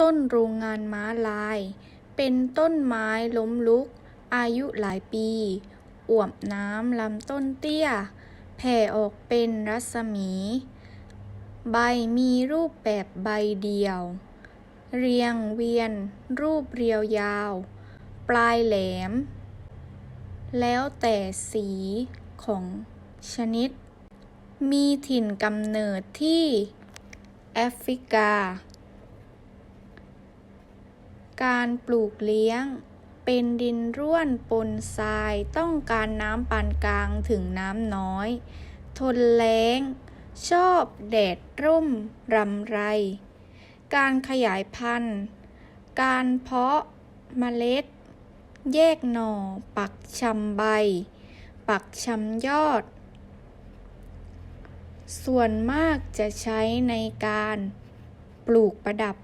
ต้นโรงงานม้าลาย เป็นต้นไม้ล้มลุก อายุหลายปีอวบน้ำลำต้นเตี้ย แผ่ออกเป็นรัศมี ใบมีรูปแบบใบเดียว เรียงเวียน รูปเรียวยาว ปลายแหลม แล้วแต่สีของชนิด มีถิ่นกำเนิดที่ แอฟริกา การปลูกเลี้ยง เป็นดินร่วนปนทรายต้องการน้ำปานกลางถึงน้ำน้อย ทนแล้ง ชอบแดดร่มรำไร การขยายพันธุ์ การเพาะเมล็ด แยกหน่อ ปักชำใบ ปักชำยอด ส่วนมากจะใช้ในการปลูกประดับ